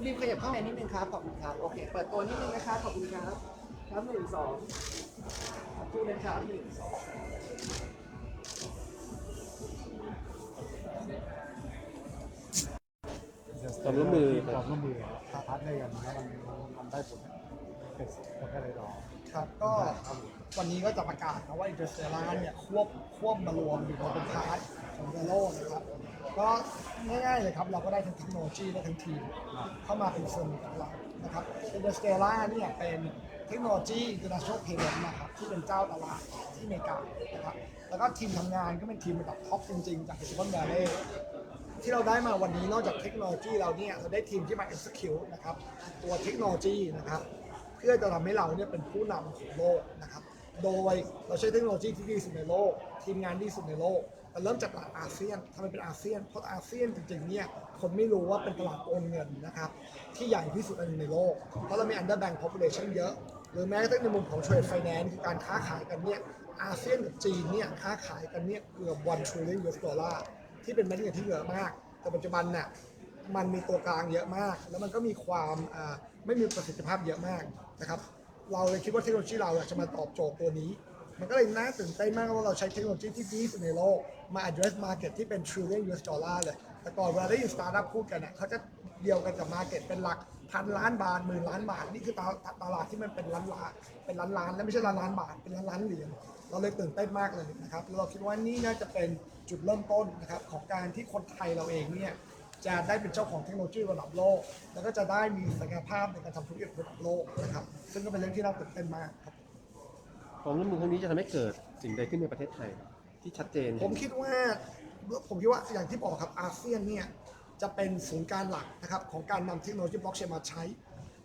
คุณบีมขยับเข้ามานิดนึงครับ ขอบคุณครับ โอเค เปิดตัวนิดนึงนะครับ ขอบคุณครับ ครับหนึ่งสองพูดเลยครับหนึ่งสองความร่วมมือ ความร่วมมือถ้าพัดได้กันแล้วมันมันได้ผลเป็นก็แค่เลยรอ ครับก็วันนี้ก็จะประกาศนะว่าอินเตอร์เซล่าเนี่ยควบควบมารวมอยู่ในเป็นพาร์ทของเดโลนะครับ ก็ง่ายๆเลยครับ เราก็ได้ทั้งเทคโนโลยีและทั้งทีมเข้ามาเป็นส่วนหนึ่งของเรานะครับอินเตอร์เซล่าเนี่ยเป็นเทคโนโลยี international payment นะครับที่เป็นเจ้าตลาดที่อเมริกานะครับแล้วก็ทีมทำงานก็เป็นทีมระดับท็อปจริงๆ จากซิลิคอนวัลเลย์ที่เราได้มาวันนี้นอกจากเทคโนโลยีเราเนี่ยเราได้ทีมที่มา execute นะครับตัวเทคโนโลยีนะครับ พื่อจะทำให้เราเนี่ยเป็นผู้นำของโลกนะครับ โดยเราใช้เทคโนโลยีที่ดีสุดในโลก ทีมงานที่ดีสุดในโลกแต่เริ่มจากตลาดอาเซียนทำไมเป็นอาเซียน เพราะอาเซียนจริงๆเนี่ยคนไม่รู้ว่าเป็นตลาดโอนเงินนะครับที่ใหญ่ที่สุดอันหนึ่งในโลก เพราะเรามี underbank population เยอะ หรือแม้กระทั่งในมุมของ trade finance คือการค้าขายกันเนี่ยอาเซียนกับจีนเนี่ยค้าขายกันเนี่ยเกือบ1 trillion US ดอลลาร์ที่เป็นเม็ดเงินที่เยอะมาก แต่ปัจจุบันน่ะมันมีตัวกลางเยอะมาก แล้วมันก็มีความไม่มีประสิทธิภาพเยอะมาก นะครับเราเลยคิดว่าเทคโนโลยีเราจะมาตอบโจทย์ตัวนี้ มันก็เลยน่าตื่นเต้นมากว่าเราใช้เทคโนโลยีที่ดีสุดในโลก มา address market ที่เป็น trillion US ดอลลาร์เลย แต่ก่อนเวลาได้ยินสตาร์ทอัพพูดกันอะเขาจะเดียวกันกับ market เป็นหลักพันล้านบาทหมื่นล้านบาทนี่คือตลาดตลาดที่มันเป็นล้านล้านเป็นล้านล้านและไม่ใช่ล้านล้านบาทเป็นล้านล้านเหรียญเราเลยตื่นเต้นมากเลยนะครับแล้วเราคิดว่านี่น่าจะเป็นจุดเริ่มต้นนะครับของการที่คนไทยเราเองเนี่ย จะได้เป็นเจ้าของเทคโนโลยีระดับโลก แล้วก็จะได้มีศักยภาพในการทำธุรกิจระดับโลกนะครับ ซึ่งก็เป็นเรื่องที่น่าตื่นเต้นมากครับ ความร่วมมือครั้งนี้จะทำให้เกิดสิ่งใดขึ้นในประเทศไทย ที่ชัดเจนผมคิดว่าผมคิดว่าอย่างที่บอกครับอาเซียนเนี่ยจะเป็นศูนย์กลารหลักนะครับของการนำเทคโนโลยีบล็อกเชนมาใช้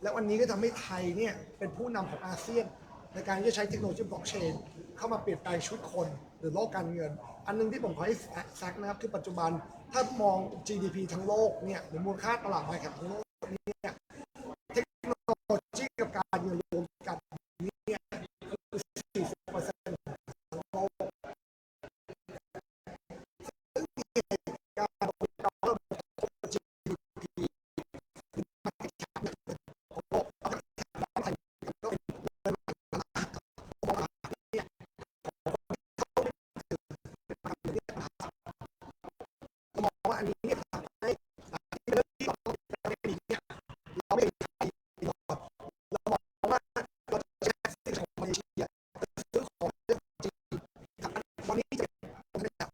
และวันนี้ก็ทำให้ไทยเนี่ยเป็นผู้นำของอาเซียน ในการที่จะใช้เทคโนโลยีบล็อกเชนเข้ามาเปลี่ยนแปลงชีวิตคน หรือโลกการเงิน อันหนึงที่ผมขอให้แซกนะครับคือปัจจุบัน ถ้ามอง GDP ทั้งโลกเนี่ยหรือมูลค่าตลาดไมแคปทั้งโลกเนี่ยเทคโนโลยีกับการเงินเนี่ยคือ40เปอร์เซ็นต์ของโลก การบริการระบบ GDP ของโลกไทยก็เป็นผมมองว่าอันนี้เนี่ยทำให้ที่เป็นเรื่องที่เราต้องเป็นเนี่ยเราไม่เป็นไทยเรามองว่าเราจะใช้สิ่งของมาเลเซียซื้อของเรื่องจีนวันนี้จะเป็นแบบ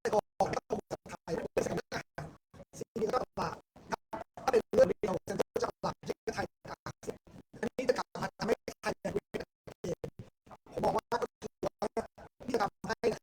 แต่ก่อนก็คงจะถ่ายเป็นสัญญาสิ่งนี้ก็ตลาดถ้าเป็นเรื่องเดียวจะจะตลาดที่ไทยอันนี้จะกลับมาทำให้ไทยเป็นเองผมบอกว่าก็คือว่า ที่จ